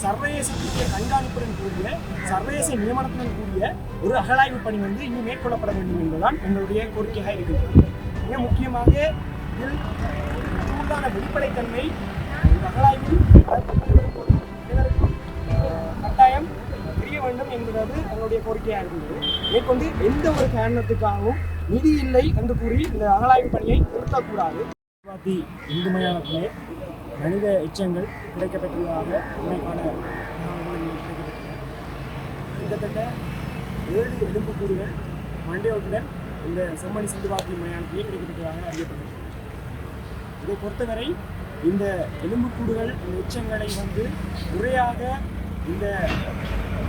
சர்வதேச கண்காணிப்புடன் கூடிய சர்வதேச நியமனத்துடன் கூடிய ஒரு அகழாய்வு பணி வந்து இங்கு மேற்கொள்ளப்பட வேண்டும் என்பதுதான் எங்களுடைய கோரிக்கையாக இருக்கிறது மிக முக்கியமாக இதில் கூடுதலான வெளிப்படைத்தன்மை இந்த அகழாய்வில் கட்டாயம் தெரிய வேண்டும் என்பது எங்களுடைய கோரிக்கையாக இருந்தது மேற்கொண்டு எந்த ஒரு காரணத்துக்காகவும் நிதி இல்லை என்று கூறி இந்த அகழாய்வு பணியை நிறுத்தக்கூடாது. பாத்தி இந்து மயானத்திலே மனித எச்சங்கள் கிடைக்கப்பட்டுள்ளதாக உண்மைக்கான தகவல்கள் கிட்டத்தட்ட ஏழு எலும்புக்கூடுகள் மண்டையோட்டுடன் இந்த செம்மணி சிந்துபாத்தி மயானத்திலே கிடைக்கப்பட்டதாக அறியப்படுகிறது இதை பொறுத்தவரை இந்த எலும்புக்கூடுகள் இந்த எச்சங்களை வந்து முறையாக இந்த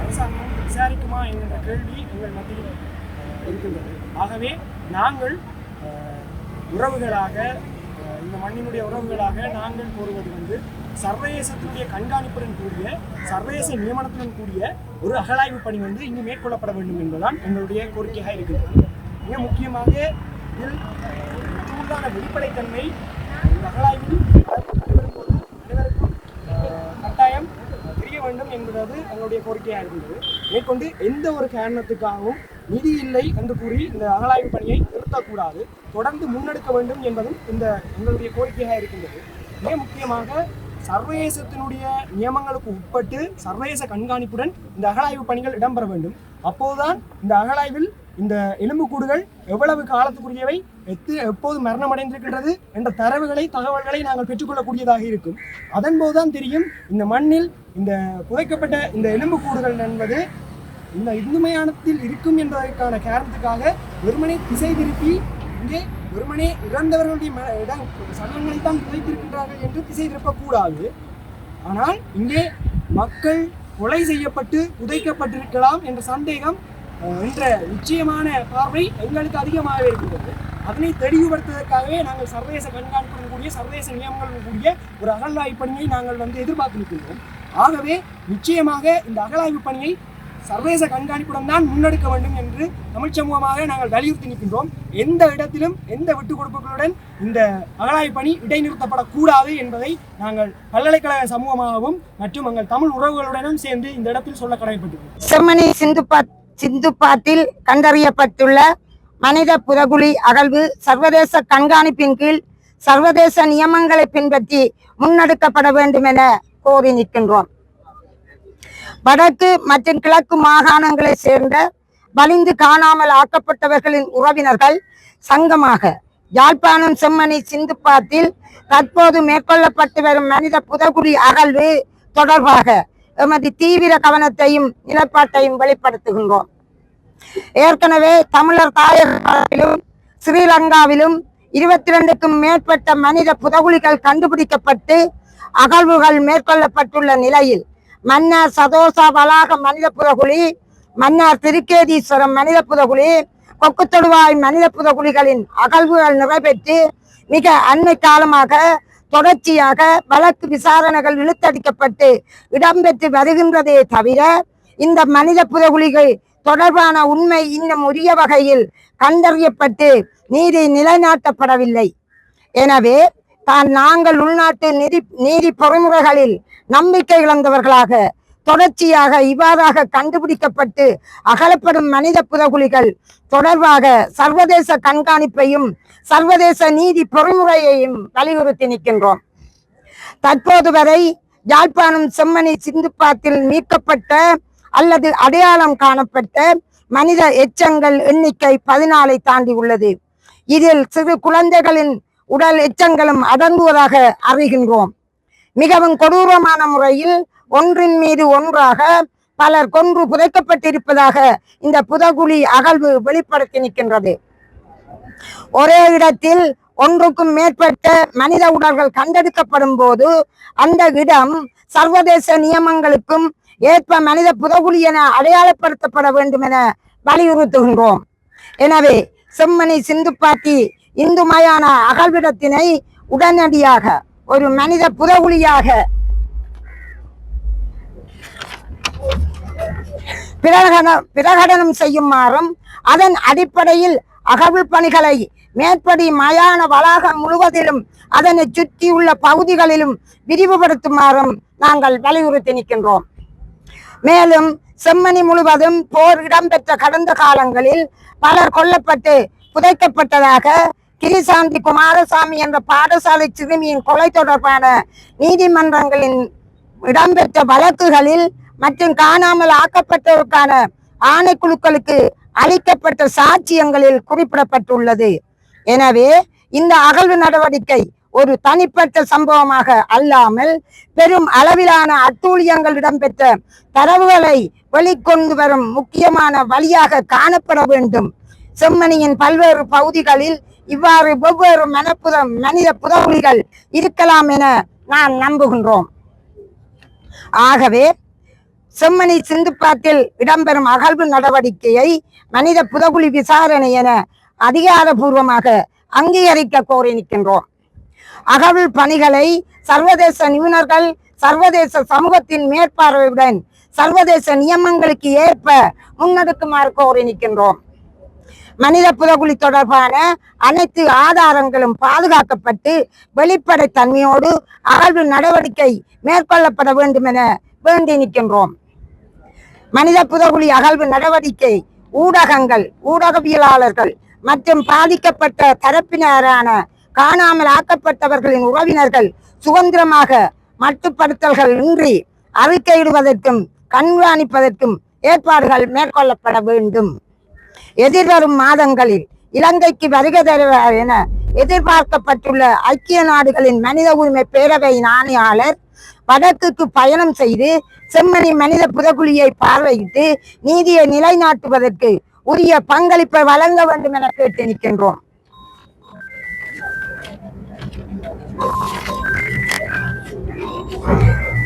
அரசாங்கம் விசாரிக்குமா என்கின்ற கேள்வி எங்கள் மத்தியில் இருக்கின்றது. ஆகவே நாங்கள் உறவுகளாக மண்ணினுடைய உறவுகளாக நாங்கள் கோருவது வந்து சர்வதேசத்தினுடைய கண்காணிப்புடன் கூடிய சர்வதேச நியமனத்துடன் கூடிய ஒரு அகழாய்வு பணி வந்து இங்கு மேற்கொள்ளப்பட வேண்டும் என்பதுதான் எங்களுடைய கோரிக்கையாக இருக்கிறது மிக முக்கியமாக இதில் கூடுதலான வெளிப்படைத்தன்மை இந்த அகழாய்வில் அனைவருக்கும் கட்டாயம் தெரிய வேண்டும் என்பது எங்களுடைய கோரிக்கையாக இருந்தது மேற்கொண்டு எந்த ஒரு காரணத்துக்காகவும் நிதி இல்லை என்று கூறி இந்த அகழாய்வு பணியை நிறுத்தக்கூடாது. தொடர்ந்து முன்னெடுக்க வேண்டும் என்பதும் இந்த எங்களுடைய கோரிக்கையாக இருக்கின்றது. மிக முக்கியமாக சர்வதேசத்தினுடைய நியமங்களுக்கு உட்பட்டு சர்வதேச கண்காணிப்புடன் இந்த அகழாய்வு பணிகள் இடம்பெற வேண்டும். அப்போதுதான் இந்த அகழாய்வில் இந்த எலும்புக்கூடுகள் எவ்வளவு காலத்துக்குரியவை எத்து எப்போது மரணமடைந்திருக்கின்றது என்ற தரவுகளை தகவல்களை நாங்கள் பெற்றுக்கொள்ளக்கூடியதாக இருக்கும். அதன் போதுதான் தெரியும் இந்த மண்ணில் இந்த புதைக்கப்பட்ட இந்த எலும்புக்கூடுகள் என்பது இந்த இந்துமயானத்தில் இருக்கும் என்பதற்கான காரணத்துக்காக வெறுமனே திசை திருப்பி இங்கே வெறுமனே இறந்தவர்களுடைய இடம் சடலங்களை தான் புதைத்திருக்கின்றார்கள் என்று திசை திருப்பக்கூடாது. ஆனால் இங்கே மக்கள் கொலை செய்யப்பட்டு புதைக்கப்பட்டிருக்கலாம் என்ற சந்தேகம் என்ற நிச்சயமான பார்வை எங்களுக்கு அதிகமாகவே இருக்கின்றது. அதனை தெளிவுபடுத்துவதற்காகவே நாங்கள் சர்வதேச கண்காணிப்புடன் கூடிய சர்வதேச நியமங்களுடன் கூடிய ஒரு அகழ்வாய்வு பணியை நாங்கள் வந்து எதிர்பார்த்து நிற்கின்றோம் ஆகவே நிச்சயமாக இந்த அகழாய்வு பணியை சர்வதேச கண்காணிப்புடன் தான் முன்னெடுக்க வேண்டும் என்று தமிழ் சமூகமாக நாங்கள் வலியுறுத்தி நிற்கின்றோம். எந்த இடத்திலும் எந்த விட்டுக் கொடுப்புகளுடன் இந்த அகழாய்வு பணி இடைநிறுத்தப்படக்கூடாது என்பதை நாங்கள் பல்கலைக்கழக சமூகமாகவும் மற்றும் எங்கள் தமிழ் உறவுகளுடனும் சேர்ந்து இந்த இடத்தில் சொல்ல கடமைப்பட்டுள்ளோம் செம்மணி சிந்துபாத் சிந்துபாத்தில் கண்டறியப்பட்டுள்ள மனித புதகுழி அகழ்வு சர்வதேச கண்காணிப்பின் கீழ் சர்வதேச நியமங்களை பின்பற்றி முன்னெடுக்கப்பட வேண்டும் என கோரி நிற்கின்றோம். வடக்கு மற்றும் கிழக்கு மாகாணங்களை சேர்ந்த வலிந்து காணாமல் ஆக்கப்பட்டவர்களின் உறவினர்கள் சங்கமாக யாழ்ப்பாணம் செம்மணி சிந்துப்பாத்தில் தற்போது மேற்கொள்ளப்பட்டு வரும் மனித புதகுடி அகழ்வு தொடர்பாக எமது தீவிர கவனத்தையும் நிலப்பாட்டையும் வெளிப்படுத்துகின்றோம். ஏற்கனவே தமிழர் தாயகத்திலும் ஸ்ரீலங்காவிலும் இருபத்தி ரெண்டுக்கும் மேற்பட்ட மனித புதகுலிகள் கண்டுபிடிக்கப்பட்டு அகழ்வுகள் மேற்கொள்ளப்பட்டுள்ள நிலையில் மன்னார் சதோசா வளாக மனித புதகுழி மன்னார் திருக்கேதீஸ்வரம் மனித புதகுழி கொக்குத்தொடுவாய் மனித புதகுலிகளின் அகழ்வுகள் நிறைவேற்றி மிக அண்மை காலமாக தொடர்ச்சியாக வழக்கு விசாரணைகள் இழுத்தடிக்கப்பட்டு இடம்பெற்று வருகின்றதே தவிர இந்த மனித புதகுலிகள் தொடர்பான உண்மை இன்னும் உரிய வகையில் கண்டறியப்பட்டு நீதி நிலைநாட்டப்படவில்லை. எனவே தான் நாங்கள் உள்நாட்டு நிதி நீதி பொறிமுறைகளில் நம்பிக்கை இழந்தவர்களாக. தொடர்ச்சியாக இவ்வாறாக கண்டுபிடிக்கப்பட்டு அகலப்படும் மனித புதகுலிகள் தொடர்பாக சர்வதேச கண்காணிப்பையும் சர்வதேச நீதி பொறிமுறையையும் வலியுறுத்தி நிற்கின்றோம். தற்போது வரை யாழ்ப்பாணம் செம்மணி சிந்துப்பாத்தில் மீட்கப்பட்ட அல்லது அடையாளம் காணப்பட்ட மனித எச்சங்கள் எண்ணிக்கை பதினாலை தாண்டி உள்ளது. இதில் சிறு குழந்தைகளின் உடல் எச்சங்களும் அடங்குவதாக அறிகின்றோம். மிகவும் கொடூரமான முறையில் ஒன்றின் மீது ஒன்றாக பலர் கொன்று புதைக்கப்பட்டிருப்பதாக இந்த புதகுழி அகழ்வு வெளிப்படுத்தி நிற்கின்றது. ஒரே இடத்தில் ஒன்றுக்கும் மேற்பட்ட மனித உடல்கள் கண்டெடுக்கப்படும் போது அந்த இடம் சர்வதேச நியமங்களுக்கும் ஏற்ப மனித புதகுழி என அடையாளப்படுத்தப்பட வேண்டும் என வலியுறுத்துகின்றோம். எனவே செம்மணி சிந்துப்பாத்தி இந்து மயான அகழ்விடத்தினை உடனடியாக ஒரு மனித புதகுலியாக பிரகடன பிரகடனம் செய்யுமாறும் அதன் அடிப்படையில் அகழ்வு பணிகளை மேற்படி மயான வளாகம் முழுவதிலும் அதனை சுற்றியுள்ள பகுதிகளிலும் விரிவுபடுத்துமாறும் நாங்கள் வலியுறுத்தி நிற்கின்றோம். மேலும் செம்மணி முழுவதும் போர் இடம்பெற்ற கடந்த காலங்களில் பலர் கொல்லப்பட்டு புதைக்கப்பட்டதாக கிரிசாந்தி குமாரசாமி என்ற பாடசாலை சிறுமியின் கொலை தொடர்பான நீதிமன்றங்களின் இடம்பெற்ற வழக்குகளில் மற்றும் காணாமல் ஆக்கப்பட்டோருக்கான ஆணைக்குழுக்களுக்கு அளிக்கப்பட்ட சாட்சியங்களில் குறிப்பிடப்பட்டுள்ளது. எனவே இந்த அகழ்வு நடவடிக்கை ஒரு தனிப்பட்ட சம்பவமாக அல்லாமல் பெரும் அளவிலான அட்டூழியங்கள் இடம்பெற்ற தரவுகளை வெளிக்கொண்டு வரும் முக்கியமான வழியாக காணப்பட வேண்டும். செம்மணியின் பல்வேறு பகுதிகளில் இவ்வாறு வெவ்வேறு மனப்புத மனித புதவுளிகள் இருக்கலாம் என நாம் நம்புகின்றோம். ஆகவே செம்மணி சிந்துப்பாட்டில் இடம்பெறும் அகழ்வு நடவடிக்கையை மனித புதகுலி விசாரணை என அதிகாரபூர்வமாக அங்கீகரிக்க கோரி நிற்கின்றோம். அகழ்வு பணிகளை சர்வதேச நிபுணர்கள் சர்வதேச சமூகத்தின் மேற்பார்வையுடன் சர்வதேச நியமங்களுக்கு ஏற்ப முன்னெடுக்குமாறு கோரி நிற்கின்றோம். மனித புதகுலி தொடர்பான அனைத்து ஆதாரங்களும் பாதுகாக்கப்பட்டு வெளிப்படைத்தன்மையோடு அகழ்வு நடவடிக்கை மேற்கொள்ளப்பட வேண்டும் என வேண்டி நிற்கின்றோம். மனித புதகுலி அகழ்வு நடவடிக்கை ஊடகங்கள் ஊடகவியலாளர்கள் மற்றும் பாதிக்கப்பட்ட தரப்பினரான காணாமல் ஆக்கப்பட்டவர்களின் உறவினர்கள் சுதந்திரமாக மட்டுப்படுத்தல்கள் இன்றி அறிக்கையிடுவதற்கும் கண்காணிப்பதற்கும் ஏற்பாடுகள் மேற்கொள்ளப்பட வேண்டும். எதிர்வரும் மாதங்களில் இலங்கைக்கு வருகை தருவார் என எதிர்பார்க்கப்பட்டுள்ள ஐக்கிய நாடுகளின் மனித உரிமை பேரவையின் ஆணையாளர் வடக்குக்கு பயணம் செய்து செம்மணி மனித புதகுழியை பார்வையிட்டு நீதியை நிலைநாட்டுவதற்கு உரிய பங்களிப்பை வழங்க வேண்டும் என கேட்டு நிற்கின்றோம்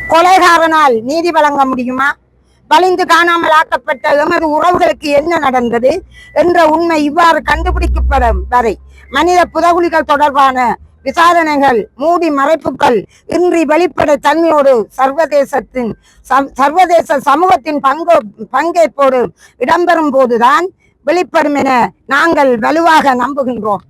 கொலைகாரனால் நீதி வழங்க முடியுமா? வலிந்து காணாமல் ஆக்கப்பட்ட எமது உறவுகளுக்கு என்ன நடந்தது என்ற உண்மை இவ்வாறு கண்டுபிடிக்கப்படும் வரை மனித புதகுலிகள் தொடர்பான விசாரணைகள் மூடி மறைப்புகள் இன்றி வெளிப்பட தன்மையோடு சர்வதேசத்தின் சர்வதேச சமூகத்தின் பங்கு பங்கேற்போடு இடம்பெறும் போதுதான் வெளிப்படும் என நாங்கள் வலுவாக நம்புகின்றோம்.